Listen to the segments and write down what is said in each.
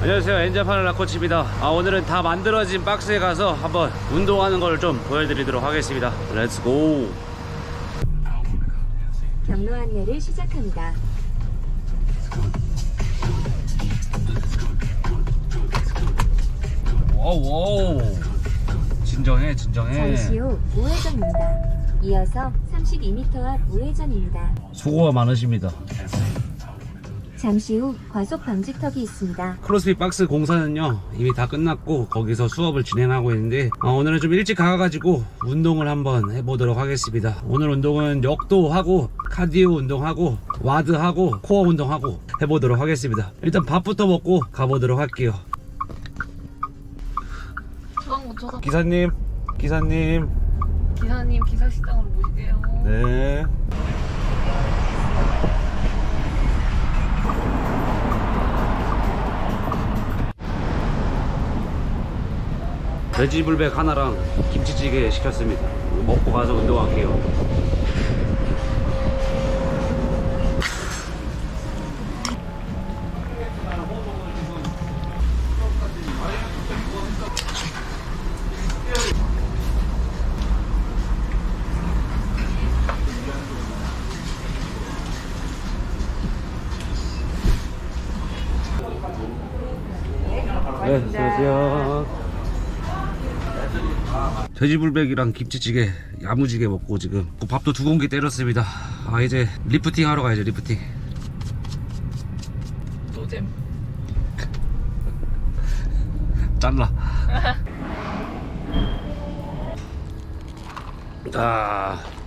안녕하세요. 엔자파를 라코치입니다. 아, 오늘은 다 만들어진 박스에 가서 한번 운동하는 걸 좀 보여드리도록 하겠습니다. 렛츠고 경로 안내를 시작합니다. 와우 와우. 진정해 진정해. 잠시 후 우회전입니다. 이어서 32m 앞 우회전입니다. 수고가 많으십니다 잠시 후 과속 방지턱이 있습니다. 크로스핏 박스 공사는요 이미 다 끝났고 거기서 수업을 진행하고 있는데 어, 오늘은 좀 일찍 가가지고 운동을 한번 해보도록 하겠습니다. 오늘 운동은 역도 하고 카디오 운동하고 와드하고 코어 운동하고 해보도록 하겠습니다. 일단 밥부터 먹고 가보도록 할게요. 저장 묻혀서 기사님 기사님. 기사님 기사식당으로 모실게요. 네 돼지불백 하나랑 김치찌개 시켰습니다. 먹고 가서 운동할게요. 돼지불백이랑 김치찌개, 야무지게 먹고 지금 그 밥도 두 공기 때렸습니다. 아 이제 리프팅 하러 가야죠 리프팅. 노잼. 잘라. 아.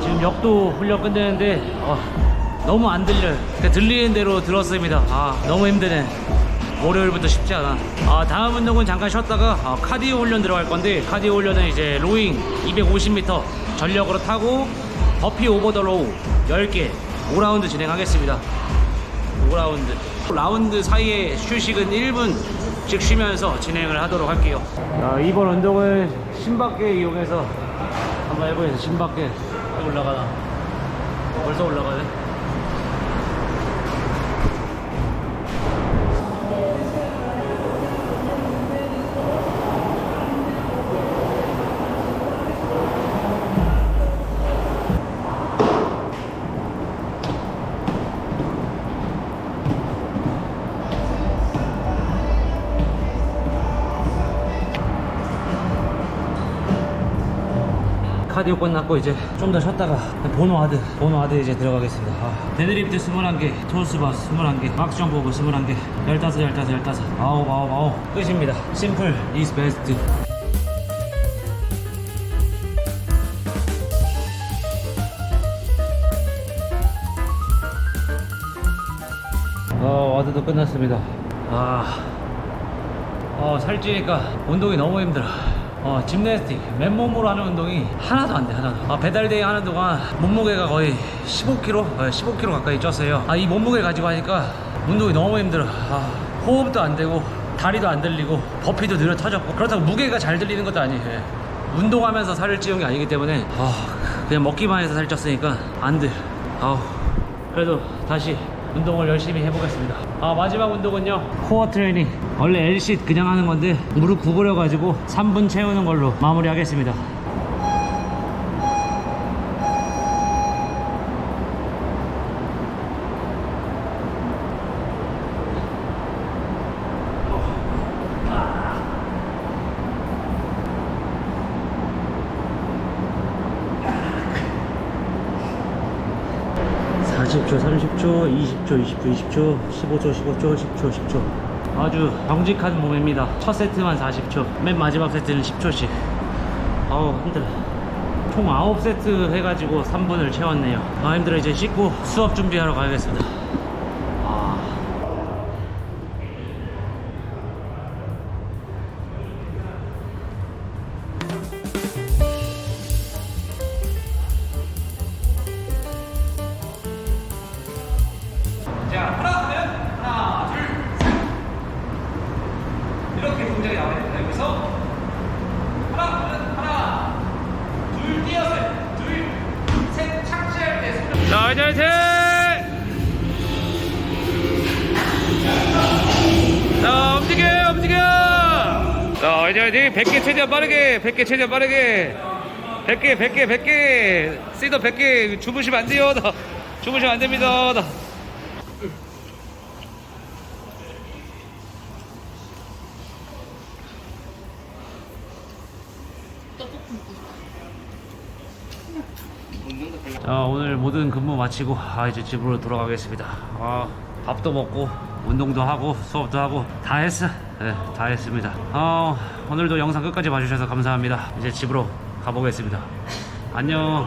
지금 역도 훈련 끝내는데 아, 너무 안 들려요. 그러니까 들리는 대로 들었습니다. 아 너무 힘드네. 월요일부터 쉽지 않아. 아 다음 운동은 잠깐 쉬었다가 아, 카디오 훈련 들어갈 건데 카디오 훈련은 이제 로잉 250m 전력으로 타고 버피 오버 더 로우 10개 5라운드 진행하겠습니다. 5라운드. 라운드 사이에 휴식은 1분씩 쉬면서 진행을 하도록 할게요. 자, 이번 운동은 신밖에 이용해서 한번 해보겠습니다. 신밖에 올라가나? 벌써 올라가네 카디오 끝났고 이제 좀 더 쉬었다가 보노 하드 보노 하드 이제 들어가겠습니다. 아, 데드리프트 21개 토스바 21개 막스 점프오브 21개 15 15 15 아홉 아홉 아홉. 끝입니다. 심플 이스 베스트 어 와드도 끝났습니다. 아 어, 살찌니까 운동이 너무 힘들어. 어, 짐네스틱, 맨몸으로 하는 운동이 하나도 안 돼, 하나도. 아, 배달데이 하는 동안 몸무게가 거의 15kg? 어, 15kg 가까이 쪘어요. 아, 이 몸무게 가지고 하니까 운동이 너무 힘들어. 아, 호흡도 안 되고, 다리도 안 들리고, 버피도 느려 터졌고. 그렇다고 무게가 잘 들리는 것도 아니에요. 예. 운동하면서 살을 찌운 게 아니기 때문에, 아, 그냥 먹기만 해서 살쪘으니까 안 돼. 아우, 그래도 다시 운동을 열심히 해보겠습니다. 아 마지막 운동은요 코어 트레이닝. 원래 Lsit 그냥 하는 건데 무릎 구부려 가지고 3분 채우는 걸로 마무리하겠습니다. (40초) (30초) (20초) (20초) (20초) (15초) (15초) (10초) (10초) 아주 정직한 몸입니다. 첫 세트만 40초, 맨 마지막 세트는 10초씩. 아우 힘들어. 총 9세트 해가지고 3분을 채웠네요. 아 힘들어 이제 씻고 수업 준비하러 가야겠습니다. 하나 하면 하나 둘셋. 이렇게 동작이 나와야 됩니다. 여기서 하나 하면 하나 둘 뛰어서 둘셋 착지할 때 손을 자 화이팅 화이팅! 자 움직여 움직여! 자 화이팅 화이팅! 100개 최대한 빠르게 100개 최대한 빠르게. 100개 100개 100개. 시더 100개. 주무시면 안 돼요 나 주무시면 안 됩니다 나. 자 오늘 모든 근무 마치고 아 이제 집으로 돌아가겠습니다. 아 밥도 먹고 운동도 하고 수업도 하고 다 했어. 네, 다 했습니다. 아 오늘도 영상 끝까지 봐주셔서 감사합니다. 이제 집으로 가보겠습니다. 안녕